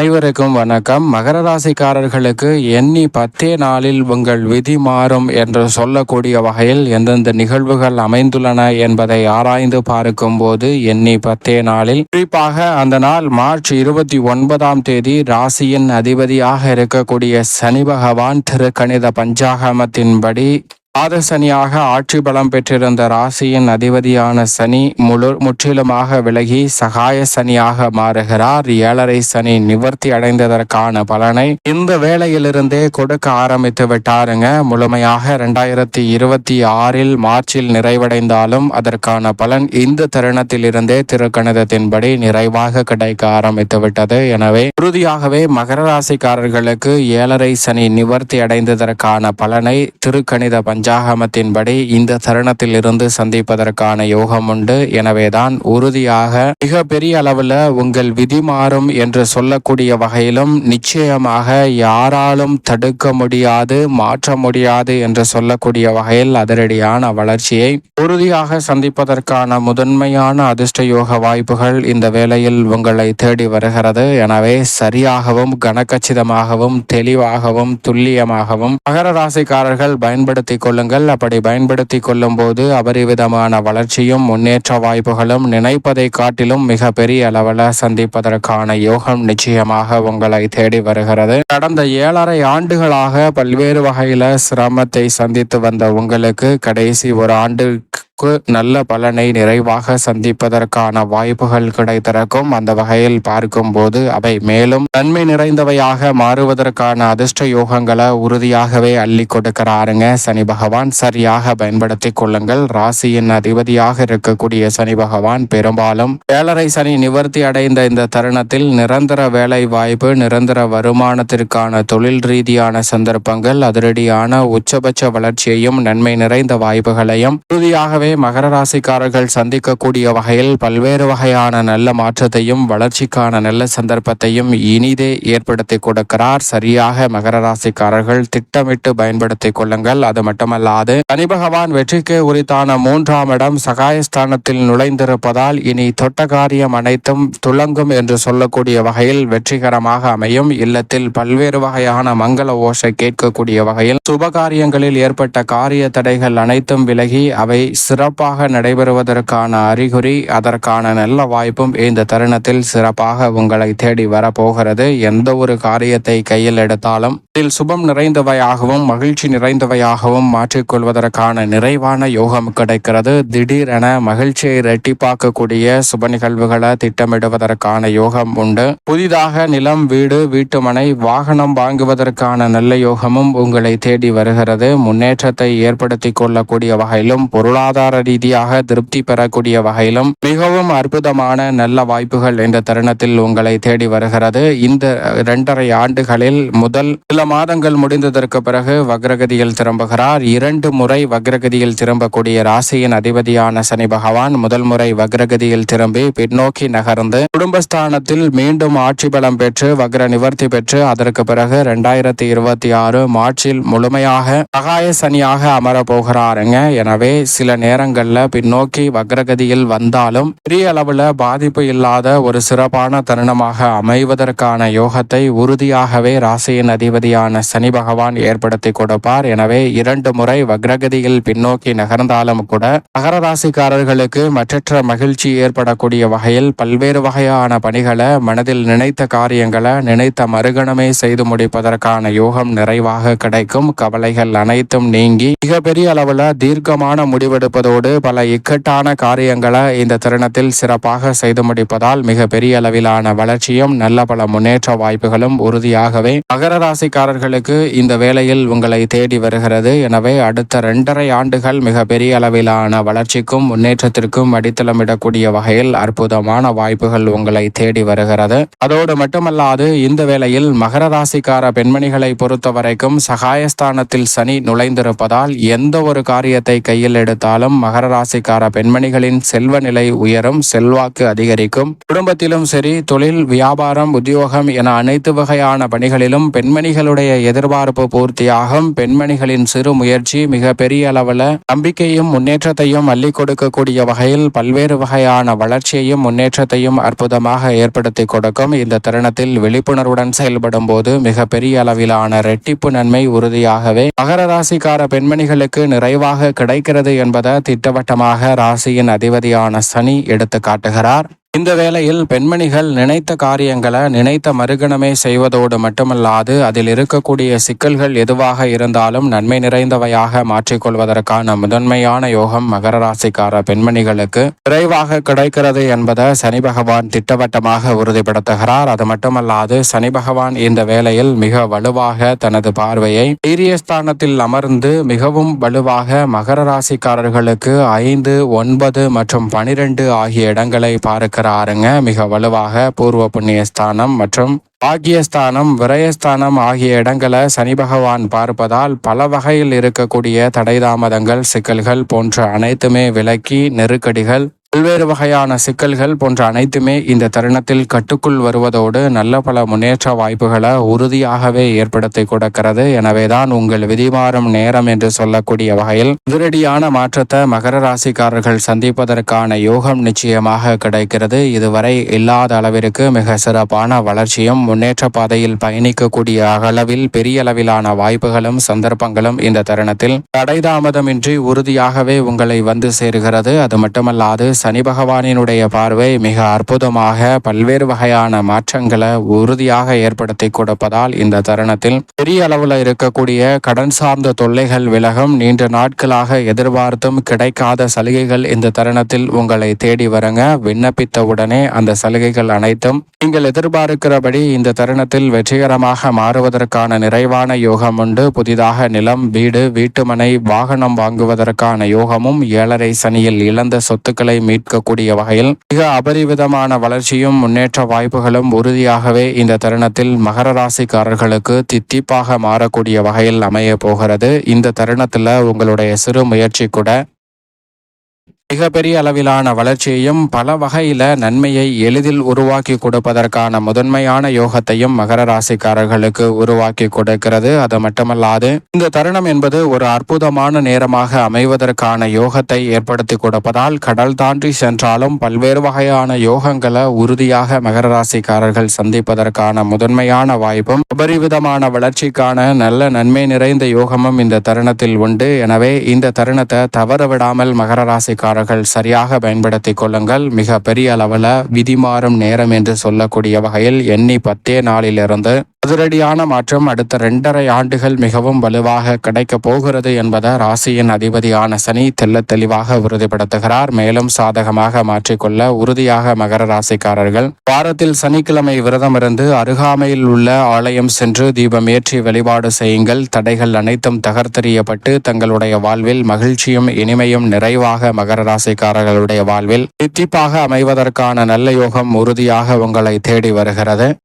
அனைவருக்கும் வணக்கம். மகர ராசிக்காரர்களுக்கு எண்ணி பத்தே நாளில் உங்கள் விதி மாறும் என்று சொல்லக்கூடிய வகையில் எந்தெந்த நிகழ்வுகள் அமைந்துள்ளன என்பதை ஆராய்ந்து பார்க்கும் போது எண்ணி பத்தே நாளில். குறிப்பாக அந்த நாள் மார்ச் இருபத்தி ஒன்பதாம் தேதி ராசியின் அதிபதியாக இருக்கக்கூடிய சனி பகவான் திருக்கணித பஞ்சாகமத்தின்படி பாத சனியாக ஆட்சி பலம் பெற்றிருந்த ராசியின் அதிபதியான சனி முழு முற்றிலுமாக விலகி சகாய சனியாக மாறுகிறார். ஏழரை சனி நிவர்த்தி அடைந்ததற்கான பலனை இந்த வேளையிலிருந்தே கொடுக்க ஆரம்பித்து விட்டாருங்க. முழுமையாக இரண்டாயிரத்தி இருபத்தி ஆறில் மார்ச்சில் நிறைவடைந்தாலும் அதற்கான பலன் இந்த தருணத்தில் இருந்தே திருக்கணிதத்தின்படி நிறைவாக கிடைக்க ஆரம்பித்து விட்டது. எனவே உறுதியாகவே மகர ராசிக்காரர்களுக்கு ஏழரை சனி நிவர்த்தி அடைந்ததற்கான பலனை திருக்கணித பஞ்ச பஞ்சாகமத்தின்படி இந்த தருணத்தில் இருந்து சந்திப்பதற்கான யோகம் உண்டு. எனவேதான் உறுதியாக மிக பெரிய அளவில் உங்கள் விதி மாறும் என்று சொல்லக்கூடிய வகையிலும் நிச்சயமாக யாராலும் தடுக்க முடியாது மாற்ற முடியாது என்று சொல்லக்கூடிய வகையில் அதிரடியான வளர்ச்சியை உறுதியாக சந்திப்பதற்கான முதன்மையான அதிர்ஷ்ட யோக வாய்ப்புகள் இந்த வேளையில் உங்களை தேடி வருகிறது. எனவே சரியாகவும் கனக்கச்சிதமாகவும் தெளிவாகவும் துல்லியமாகவும் மகர ராசிக்காரர்கள் பயன்படுத்திக் கொள்ள கொள்ளுங்கள். அப்படி பயன்படுத்தி கொள்ளும் போது அபரிவிதமான வளர்ச்சியும் முன்னேற்ற வாய்ப்புகளும் நினைப்பதை காட்டிலும் மிக பெரிய அளவில் சந்திப்பதற்கான யோகம் நிச்சயமாக உங்களை தேடி வருகிறது. கடந்த ஏழரை ஆண்டுகளாக பல்வேறு வகையில சிரமத்தை சந்தித்து வந்த உங்களுக்கு கடைசி ஒரு ஆண்டு நல்ல பலனை நிறைவாக சந்திப்பதற்கான வாய்ப்புகள் கிடைத்திருக்கும். அந்த வகையில் பார்க்கும்போது அவை மேலும் நன்மை நிறைந்தவையாக மாறுவதற்கான அதிர்ஷ்ட யோகங்களை உறுதியாகவே அள்ளி கொடுக்கிறாருங்க. சனி பகவான் சரியாக பயன்படுத்தி கொள்ளுங்கள். ராசியின் அதிபதியாக இருக்கக்கூடிய சனி பகவான் பெரும்பாலும் ஏழரை சனி நிவர்த்தி அடைந்த இந்த தருணத்தில் நிரந்தர வேலை வாய்ப்பு நிரந்தர வருமானத்திற்கான தொழில் ரீதியான சந்தர்ப்பங்கள் அதிரடியான உச்சபட்ச வளர்ச்சியையும் நன்மை நிறைந்த வாய்ப்புகளையும் உறுதியாகவே எனவே மகர ராசிக்காரர்கள் சந்திக்கக்கூடிய வகையில் பல்வேறு வகையான நல்ல மாற்றத்தையும் வளர்ச்சிக்கான நல்ல சந்தர்ப்பத்தையும் இனிதே ஏற்படுத்தி கொடுக்கிறார். சரியாக மகர ராசிக்காரர்கள் திட்டமிட்டு பயன்படுத்திக் கொள்ளுங்கள். அது மட்டுமல்லாது சனி பகவான் வெற்றிக்கு உரித்தான மூன்றாம் இடம் சகாயஸ்தானத்தில் நுழைந்திருப்பதால் இனி தொட்ட காரியம் அனைத்தும் துளங்கும் என்று சொல்லக்கூடிய வகையில் வெற்றிகரமாக அமையும். இல்லத்தில் பல்வேறு வகையான மங்கள ஓசை கேட்கக்கூடிய வகையில் சுபகாரியங்களில் ஏற்பட்ட காரிய தடைகள் அனைத்தும் விலகி அவை சிறப்பாக நடைபெறுவதற்கான அறிகுறி அதற்கான நல்ல வாய்ப்பும் இந்த தருணத்தில் சிறப்பாக உங்களை தேடி வரப்போகிறது. எந்த ஒரு காரியத்தை கையில் எடுத்தாலும் இதில் சுபம் நிறைந்தவையாகவும் மகிழ்ச்சி நிறைந்தவையாகவும் மாற்றிக்கொள்வதற்கான நிறைவான யோகம் கிடைக்கிறது. திடீரென மகிழ்ச்சியை இரட்டிப்பாக்கக்கூடிய சுப நிகழ்வுகளை திட்டமிடுவதற்கான யோகம் உண்டு. புதிதாக நிலம் வீடு வீட்டுமனை வாகனம் வாங்குவதற்கான நல்ல யோகமும் உங்களை தேடி வருகிறது. முன்னேற்றத்தை ஏற்படுத்தி கொள்ளக்கூடிய வகையிலும் பொருளாதார பொருளாதார ரீதியாக திருப்தி பெறக்கூடிய வகையிலும் மிகவும் அற்புதமான நல்ல வாய்ப்புகள் இந்த தருணத்தில் உங்களை தேடி வருகிறது. இந்த இரண்டரை ஆண்டுகளில் முதல் சில மாதங்கள் முடிந்ததற்கு பிறகு வக்ரகதியில் திரும்புகிறார். இரண்டு முறை வக்ரகதியில் திரும்பக்கூடிய ராசியின் அதிபதியான சனி பகவான் முதல் முறை வக்ரகதியில் திரும்பி பின்னோக்கி நகர்ந்து குடும்பஸ்தானத்தில் மீண்டும் ஆட்சி பலம் பெற்று வக்ர நிவர்த்தி பெற்று அதற்கு பிறகு இரண்டாயிரத்தி இருபத்தி ஆறு மார்ச்சில் முழுமையாக சகாய சனியாக அமரப் போகிறாருங்க. எனவே சில நேரம் நேரங்களில் பின்னோக்கி வக்ரகதியில் வந்தாலும் பெரிய அளவில் பாதிப்பு இல்லாத ஒரு சிறப்பான தருணமாக அமைவதற்கான யோகத்தை உறுதியாகவே ராசியின் அதிபதியான சனி பகவான் ஏற்படுத்தி கொடுப்பார். எனவே இரண்டு முறை வக்ரகதியில் பின்னோக்கி நகர்ந்தாலும் கூட மகர ராசிக்காரர்களுக்கு மற்றற்ற மகிழ்ச்சி ஏற்படக்கூடிய வகையில் பல்வேறு வகையான பணிகளை மனதில் நினைத்த காரியங்களை நினைத்த மறுகணமே செய்து முடிப்பதற்கான யோகம் நிறைவாக கிடைக்கும். கவலைகள் அனைத்தும் நீங்கி மிகப்பெரிய அளவில் தீர்க்கமான முடிவெடுப்பது இருப்பதோடு பல இக்கட்டான காரியங்களை இந்த தருணத்தில் சிறப்பாக செய்து முடிப்பதால் மிக பெரிய அளவிலான வளர்ச்சியும் நல்ல பல முன்னேற்ற வாய்ப்புகளும் உறுதியாகவே மகர ராசிக்காரர்களுக்கு இந்த வேளையில் உங்களை தேடி வருகிறது. எனவே அடுத்த இரண்டரை ஆண்டுகள் மிக பெரிய அளவிலான வளர்ச்சிக்கும் முன்னேற்றத்திற்கும் அடித்தளமிடக்கூடிய வகையில் அற்புதமான வாய்ப்புகள் உங்களை தேடி வருகிறது. அதோடு மட்டுமல்லாது இந்த வேளையில் மகர ராசிக்கார பெண்மணிகளை பொறுத்த வரைக்கும் சகாயஸ்தானத்தில் சனி நுழைந்திருப்பதால் எந்த ஒரு காரியத்தை கையில் எடுத்தாலும் மகர ராசிக்கார பெண்மணிகளின் செல்வ நிலை உயரும் செல்வாக்கு அதிகரிக்கும். குடும்பத்திலும் சரி தொழில் வியாபாரம் உத்தியோகம் என அனைத்து வகையான பணிகளிலும் பெண்மணிகளுடைய பெண்மணிகளுடைய எதிர்பார்ப்பு பூர்த்தியாகும். பெண்மணிகளின் சிறு முயற்சி மிக பெரிய அளவில் நம்பிக்கையும் முன்னேற்றத்தையும் அள்ளி கொடுக்கக்கூடிய வகையில் பல்வேறு வகையான வளர்ச்சியையும் முன்னேற்றத்தையும் அற்புதமாக ஏற்படுத்தி கொடுக்கும். இந்த தருணத்தில் விழிப்புணர்வுடன் செயல்படும் போது மிக பெரிய அளவிலான ரெட்டிப்பு நன்மை உறுதியாகவே மகர ராசிக்கார பெண்மணிகளுக்கு நிறைவாக கிடைக்கிறது என்பதை திட்டவட்டமாக ராசியின் அதிபதியான சனி எடுத்து காட்டுகிறார் இந்த வேளையில் பெண்மணிகள் நினைத்த காரியங்களை நினைத்த மறுகணமே செய்வதோடு மட்டுமல்லாது அதில் இருக்கக்கூடிய சிக்கல்கள் எதுவாக இருந்தாலும் நன்மை நிறைந்தவையாக மாற்றிக்கொள்வதற்கான முதன்மையான யோகம் மகர ராசிக்கார பெண்மணிகளுக்கு விரைவாக கிடைக்கிறது என்பதை சனி பகவான் திட்டவட்டமாக உறுதிப்படுத்துகிறார். அது மட்டுமல்லாது சனி பகவான் இந்த வேளையில் மிக வலுவாக தனது பார்வையை தைரியஸ்தானத்தில் அமர்ந்து மிகவும் வலுவாக மகர ராசிக்காரர்களுக்கு ஐந்து ஒன்பது மற்றும் பனிரெண்டு ஆகிய இடங்களை பார்க்கிறார். இருக்கிறாருங்க மிக வலுவாக பூர்வ புண்ணியஸ்தானம் மற்றும் பாக்கியஸ்தானம் விரயஸ்தானம் ஆகிய இடங்களை சனி பகவான் பார்ப்பதால் பல வகையில் இருக்கக்கூடிய தடைதாமதங்கள் சிக்கல்கள் போன்ற அனைத்துமே விலக்கி நெருக்கடிகள் பல்வேறு வகையான சிக்கல்கள் போன்ற அனைத்துமே இந்த தருணத்தில் கட்டுக்குள் வருவதோடு நல்ல பல முன்னேற்ற வாய்ப்புகளை உறுதியாகவே ஏற்படுத்தி கொடுக்கிறது. எனவேதான் உங்கள் விதிமாறும் நேரம் என்று சொல்லக்கூடிய வகையில் உதிரடியான மாற்றத்தை மகர ராசிக்காரர்கள் சந்திப்பதற்கான யோகம் நிச்சயமாக கிடைக்கிறது. இதுவரை இல்லாத அளவிற்கு மிக சிறப்பான வளர்ச்சியும் முன்னேற்ற பாதையில் பயணிக்கக்கூடிய அளவில் பெரிய அளவிலான வாய்ப்புகளும் சந்தர்ப்பங்களும் இந்த தருணத்தில் தடைதாமதமின்றி உறுதியாகவே உங்களை வந்து சேருகிறது. அது மட்டுமல்லாது சனி பகவானினுடைய பார்வை மிக அற்புதமாக பல்வேறு வகையான மாற்றங்களை உறுதியாக ஏற்படுத்தி கொடுப்பதால் இந்த தருணத்தில் பெரிய அளவில் இருக்கக்கூடிய கடன் சார்ந்த தொல்லைகள் விலகும். நீண்ட நாட்களாக எதிர்பார்த்தும் கிடைக்காத சலுகைகள் இந்த தருணத்தில் உங்களை தேடி வரங்க. விண்ணப்பித்த உடனே அந்த சலுகைகள் அனைத்தும் நீங்கள் எதிர்பார்க்கிறபடி இந்த தருணத்தில் வெற்றிகரமாக மாறுவதற்கான நிறைவான யோகம் உண்டு. புதிதாக நிலம் வீடு வீட்டுமனை வாகனம் வாங்குவதற்கான யோகமும் ஏழரை சனியில் இழந்த சொத்துக்களை மீட்கக்கூடிய வகையில் மிக அபரிவிதமான வளர்ச்சியும் முன்னேற்ற வாய்ப்புகளும் உறுதியாகவே இந்த தருணத்தில் மகர ராசிக்காரர்களுக்கு தித்திப்பாக மாறக்கூடிய வகையில் அமைய போகிறது. இந்த தருணத்தில் உங்களுடைய சிறு முயற்சி கூட மிகப்பெரிய அளவிலான வளர்ச்சியையும் பல வகையில நன்மையை எளிதில் உருவாக்கி கொடுப்பதற்கான முதன்மையான யோகத்தையும் மகர ராசிக்காரர்களுக்கு உருவாக்கி கொடுக்கிறது. அது மட்டுமல்லாது இந்த தருணம் என்பது ஒரு அற்புதமான நேரமாக அமைவதற்கான யோகத்தை ஏற்படுத்தி கொடுப்பதால் கடல் தாண்டி சென்றாலும் பல்வேறு வகையான யோகங்களை உறுதியாக மகர ராசிக்காரர்கள் சந்திப்பதற்கான முதன்மையான வாய்ப்பும் அபரிவிதமான வளர்ச்சிக்கான நல்ல நன்மை நிறைந்த யோகமும் இந்த தருணத்தில் உண்டு. எனவே இந்த தருணத்தை தவறவிடாமல் மகர ராசிக்காரர் பணக்காரர்கள் சரியாக பயன்படுத்தி கொள்ளுங்கள். மிக பெரிய அளவில் விதிமாறும் நேரம் என்று சொல்லக்கூடிய வகையில் எண்ணி பத்தே நாளிலிருந்து அதிரடியான மாற்றம் அடுத்த இரண்டரை ஆண்டுகள் மிகவும் வலுவாக கிடைக்கப் போகிறது என்பதை ராசியின் அதிபதியான சனி தெல்ல தெளிவாக உறுதிப்படுத்துகிறார். மேலும் சாதகமாக மாற்றிக்கொள்ள உறுதியாக மகர ராசிக்காரர்கள் வாரத்தில் சனிக்கிழமை விரதம் இருந்து அருகாமையில் உள்ள ஆலயம் சென்று தீபம் ஏற்றி வழிபாடு செய்யுங்கள். தடைகள் அனைத்தும் தகர்த்தெறியப்பட்டு தங்களுடைய வாழ்வில் மகிழ்ச்சியும் இனிமையும் நிறைவாக மகர ராசிக்காரர்களுடைய வாழ்வில் தித்திப்பாக அமைவதற்கான நல்ல யோகம் உறுதியாக உங்களை தேடி வருகிறது.